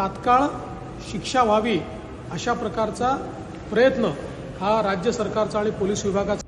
तात्काळ शिक्षा व्हावी अशा प्रकारचा प्रयत्न हा राज्य सरकारचा आणि पोलीस विभागाचा